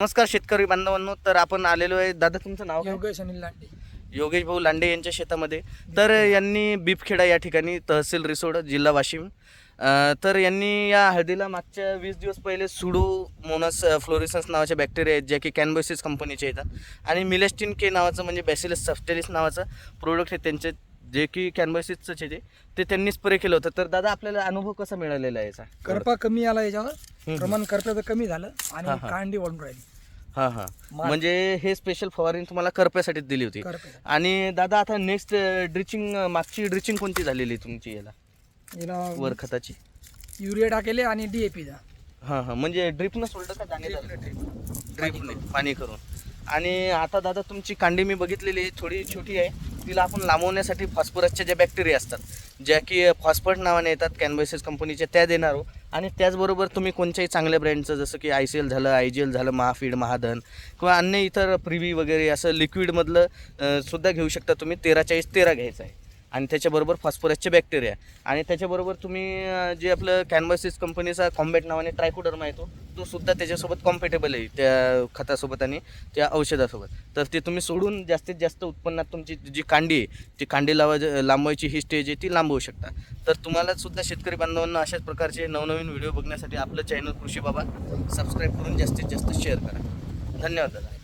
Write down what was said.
नमस्कार शेतकरी बांधवांनो तर आपण आलेलो आहे. दादा तुमचं नाव काय? योगेश अनिल लांडे. योगेश भाऊ लांडे यांच्या शेतामध्ये. तर यांनी बिबखेडा या ठिकाणी तहसील रिसोड जिल्हा वाशिम. अ, तर यांनी या हळदीला मागच्या वीस दिवस पहिले सुडू मोनस फ्लोरिसन्स नावाच्या बॅक्टेरिया आहेत ज्या की कॅनबोसिस कंपनीचे येतात आणि मिलेस्टिन के नावाचं म्हणजे बॅसिलस सफ्टेलिस नावाचं प्रोडक्ट आहे त्यांचे जे की कॅनबोसिसचं आहे ते ते त्यांनी स्प्रे केलं होतं. तर दादा आपल्याला अनुभव कसा मिळालेला आहे याचा? करपा कमी आला याच्यावर. प्रमाण करप्याचं कमी झालं आणि हा. कांडी वाढून राहिली. हां हां. म्हणजे हे स्पेशल फवारणी तुम्हाला करप्यासाठीच दिली होती. आणि दादा आता नेक्स्ट ड्रिचिंग मागची ड्रिचिंग कोणती झालेली तुमची याला? याला वर खताची. युरिया टाकेले आणि डीएपीचा हां हां. म्हणजे ड्रिपनं सोडलं का ड्रिपने पाणी करून. आणि आता दादा तुमची कांडी मी बघितलेली थोडी छोटी आहे. तिला आपण लांबवण्यासाठी फॉस्फरसच्या ज्या बॅक्टेरिया असतात ज्या की फॉस्फट नावाने येतात कॅनबेसिस कंपनीच्या त्या देणार हो आणि त्याचबरोबर तुम्ही कोणत्याही चांगल्या ब्रँडचं जसं की आय सी एल झालं आय जी एल झालं महाफीड महाधन किंवा अन्य इतर प्रिवी वगैरे असं लिक्विडमधलं सुद्धा घेऊ शकता तुम्ही. तेरा चाळीस तेरा घ्यायचं आहे. आणि त्याच्याबरोबर फॉस्फरसचे बॅक्टेरिया आणि त्याच्याबरोबर तुम्ही जे आपलं कॅनबसिस कंपनीचा कॉम्बॅट नावाने ट्रायकोडर्मा येतो तो सुद्धा त्याच्यासोबत कॉम्पेटेबल आहे त्या खतासोबत आणि त्या औषधासोबत. तर ते तुम्ही सोडून जास्तीत जास्त उत्पन्नात तुमची जी कांडी आहे ती कांडी लावा लांबवायची ही स्टेज आहे ती लांबवू शकता. तर तुम्हाला सुद्धा शेतकरी बांधवांना अशाच प्रकारचे नवनवीन व्हिडिओ बघण्यासाठी आपलं चॅनल कृषी बाबा सबस्क्राईब करून जास्तीत जास्त शेअर करा. धन्यवाद दादा.